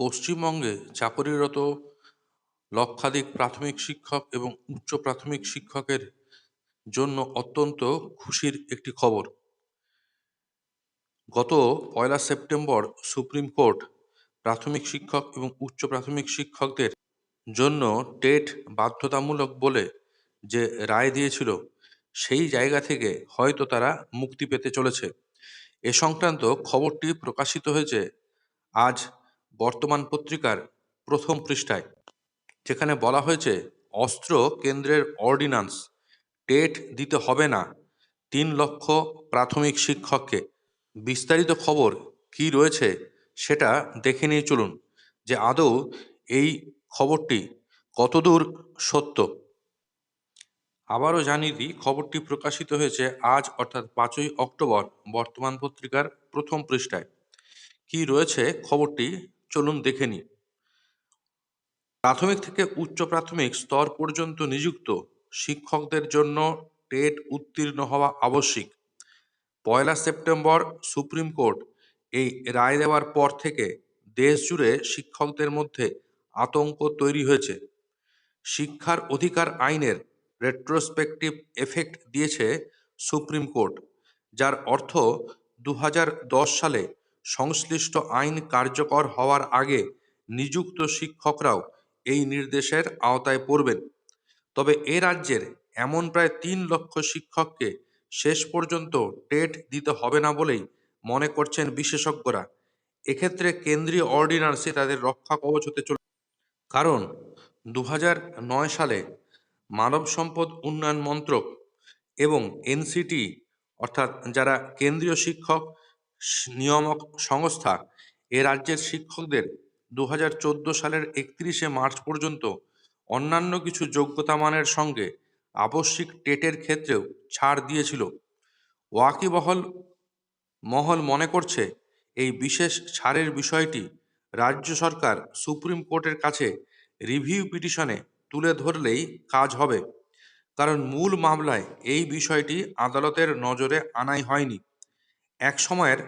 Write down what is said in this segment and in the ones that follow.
পশ্চিমবঙ্গে চাকরিরত লক্ষাধিক প্রাথমিক শিক্ষক এবং উচ্চ প্রাথমিক শিক্ষকের জন্য অত্যন্ত খুশির একটি খবর। গত পয়লা সেপ্টেম্বর সুপ্রিম কোর্ট প্রাথমিক শিক্ষক এবং উচ্চ প্রাথমিক শিক্ষকদের জন্য টেট বাধ্যতামূলক বলে যে রায় দিয়েছিল, সেই জায়গা থেকে হয়তো তারা মুক্তি পেতে চলেছে। এ সংক্রান্ত খবরটি প্রকাশিত হয়েছে আজ বর্তমান পত্রিকার প্রথম পৃষ্ঠায়, যেখানে বলা হয়েছে, অস্ত্র কেন্দ্রের অর্ডিন্যান্স টেট দিতে হবে না, তিন লক্ষ প্রাথমিক শিক্ষককে। বিস্তারিত খবর কি রয়েছে সেটা দেখে নিয়ে চলুন, যে আদৌ এই খবরটি কতদূর সত্য। আবারও জানিয়ে দিই, খবরটি প্রকাশিত হয়েছে আজ, অর্থাৎ পাঁচই অক্টোবর, বর্তমান পত্রিকার প্রথম পৃষ্ঠায়। কি রয়েছে খবরটি চলুন দেখে নিই। প্রাথমিক থেকে উচ্চ প্রাথমিক স্তর পর্যন্ত নিযুক্ত শিক্ষকদের জন্য টেট উত্তীর্ণ হওয়া আবশ্যিক। পয়লা সেপ্টেম্বর সুপ্রিম কোর্ট এই রায় দেওয়ার পর থেকে দেশ জুড়ে শিক্ষকদের মধ্যে আতঙ্ক তৈরি হয়েছে। শিক্ষার অধিকার আইনের রেট্রোস্পেকটিভ এফেক্ট দিয়েছে সুপ্রিম কোর্ট, যার অর্থ দু হাজার দশ সালে সংশ্লিষ্ট আইন কার্যকর হওয়ার আগে নিযুক্ত শিক্ষকরাও এই নির্দেশের আওতায় পড়বেন। তবে এ রাজ্যের এমন প্রায় তিন লক্ষ শিক্ষককে শেষ পর্যন্ত টেট দিতে হবে না বলেই মনে করছেন বিশেষজ্ঞরা। এক্ষেত্রে কেন্দ্রীয় অর্ডিন্যান্সে তাদের রক্ষা কবচ হতে চলে কারণ দু নয় সালে মানব সম্পদ উন্নয়ন মন্ত্রক এবং এনসিটি অর্থাৎ যারা কেন্দ্রীয় শিক্ষক নিয়ামক সংস্থা এ রাজ্যের শিক্ষকদের দু হাজার চোদ্দ সালের একত্রিশে মার্চ পর্যন্ত অন্যান্য কিছু যোগ্যতা মানের সঙ্গে আবশ্যিক টেটের ক্ষেত্রেও ছাড় দিয়েছিল। ওয়াকিবহল মহল মনে করছে এই বিশেষ ছাড়ের বিষয়টি রাজ্য সরকার সুপ্রিম কোর্টের কাছে রিভিউ পিটিশনে তুলে ধরলেই কাজ হবে। কারণ মূল মামলায় এই বিষয়টি আদালতের নজরে আনাই হয়নি। এক সময়ের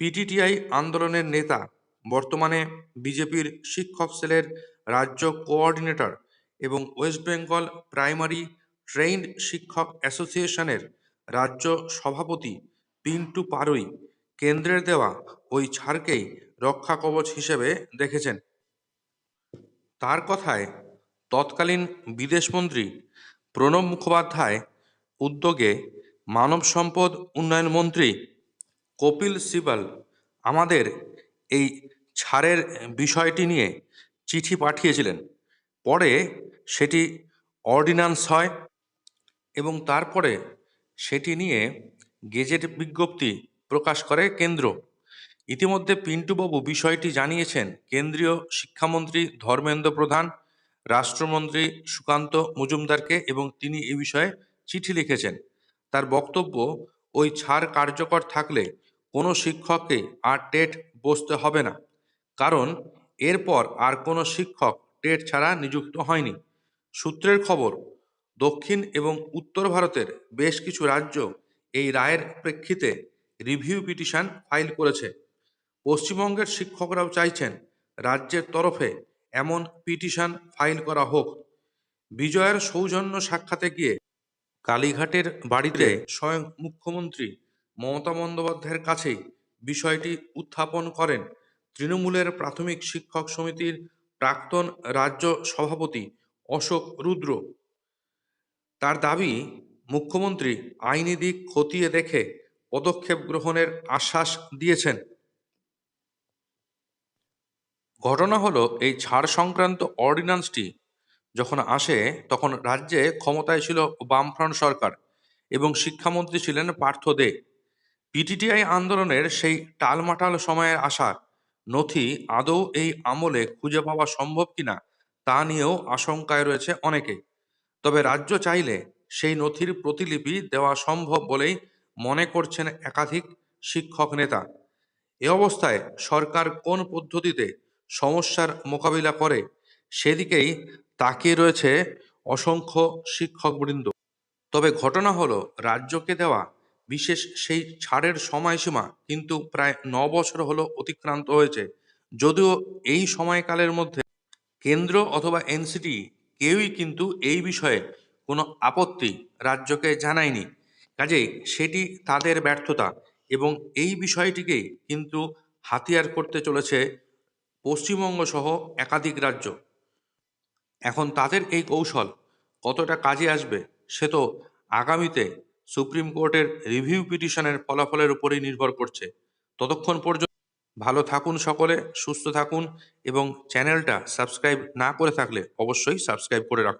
পিটিটিআই আন্দোলনের নেতা, বর্তমানে বিজেপির শিক্ষক সেলের রাজ্য কোঅর্ডিনেটর এবং ওয়েস্ট বেঙ্গল প্রাইমারি ট্রেইনড শিক্ষক অ্যাসোসিয়েশনের রাজ্য সভাপতি পিন্টু পারুই কেন্দ্রের দেওয়া ওই ছাড়কেই রক্ষা কবচ হিসেবে দেখেছেন। তার কথায় তৎকালীন বিদেশমন্ত্রী প্রণব মুখোপাধ্যায় উদ্যোগে মানব সম্পদ উন্নয়ন মন্ত্রী কপিল সিবাল আমাদের এই ছাড়ের বিষয়টি নিয়ে চিঠি পাঠিয়েছিলেন। পরে সেটি অর্ডিন্যান্স হয় এবং তারপরে সেটি নিয়ে গেজেট বিজ্ঞপ্তি প্রকাশ করে কেন্দ্র। ইতিমধ্যে পিন্টুবাবু বিষয়টি জানিয়েছেন কেন্দ্রীয় শিক্ষামন্ত্রী ধর্মেন্দ্র প্রধান, রাষ্ট্রমন্ত্রী সুকান্ত মজুমদারকে এবং তিনি এ বিষয়ে চিঠি লিখেছেন। তার বক্তব্য, ওই ছাড় কার্যকর থাকলে কোনো শিক্ষককে আর টেট বসতে হবে না। কারণ এরপর আর কোনো শিক্ষক টেট ছাড়া নিযুক্ত হয়নি। সূত্রের খবর, দক্ষিণ এবং উত্তর ভারতের বেশ কিছু রাজ্য এই রায়ের প্রেক্ষিতে রিভিউ পিটিশন ফাইল করেছে। পশ্চিমবঙ্গের শিক্ষকরাও চাইছেন রাজ্যের তরফে এমন পিটিশন ফাইল করা হোক। বিজয়ের সৌজন্য সাক্ষাতে গিয়ে কালীঘাটের বাড়িতে স্বয়ং মুখ্যমন্ত্রী মমতা বন্দ্যোপাধ্যায়ের কাছেই বিষয়টি উত্থাপন করেন। তৃণমূলের প্রাথমিক শিক্ষক সমিতির প্রাক্তন রাজ্য সভাপতি অশোক রুদ্র। তার দাবি, মুখ্যমন্ত্রী আইনি দিক খতিয়ে দেখে পদক্ষেপ গ্রহণের আশ্বাস দিয়েছেন। ঘটনা হলো এই ছাড় সংক্রান্ত অর্ডিন্যান্সটি যখন আসে, তখন রাজ্যে ক্ষমতায় ছিল বামফ্রন্ট সরকার এবং শিক্ষামন্ত্রী ছিলেন পার্থ দে। পিটিটিআই আন্দোলনের সেই টালমাটাল সময়ের আসা নথি আদৌ এই আমলে খুঁজে পাওয়া সম্ভব কিনা তা নিয়েও আশঙ্কায় রয়েছে অনেকে। তবে রাজ্য চাইলে সেই নথির প্রতিলিপি দেওয়া সম্ভব বলেই মনে করছেন একাধিক শিক্ষক নেতা। এ অবস্থায় সরকার কোন পদ্ধতিতে সমস্যার মোকাবিলা করে সেদিকেই তাকিয়ে রয়েছে অসংখ্য শিক্ষকবৃন্দ। তবে ঘটনা হলো, রাজ্যকে দেওয়া বিশেষ সেই ছাড়ের সময়সীমা কিন্তু প্রায় ন বছর হলো অতিক্রান্ত হয়েছে। যদিও এই সময়কালের মধ্যে কেন্দ্র অথবা এনসিটি কেউই কিন্তু এই বিষয়ে কোনো আপত্তি রাজ্যকে জানায়নি। কাজেই সেটি তাদের ব্যর্থতা এবং এই বিষয়টিকেই কিন্তু হাতিয়ার করতে চলেছে পশ্চিমবঙ্গ সহ একাধিক রাজ্য। এখন তাদের এই কৌশল কতটা কাজে আসবে সে তো আগামীতে সুপ্রিম কোর্টের রিভিউ পিটিশনের ফলাফলের উপরেই নির্ভর করছে। ততক্ষণ পর্যন্ত ভালো থাকুন সকলে, সুস্থ থাকুন এবং চ্যানেলটা সাবস্ক্রাইব না করে থাকলে অবশ্যই সাবস্ক্রাইব করে রাখুন।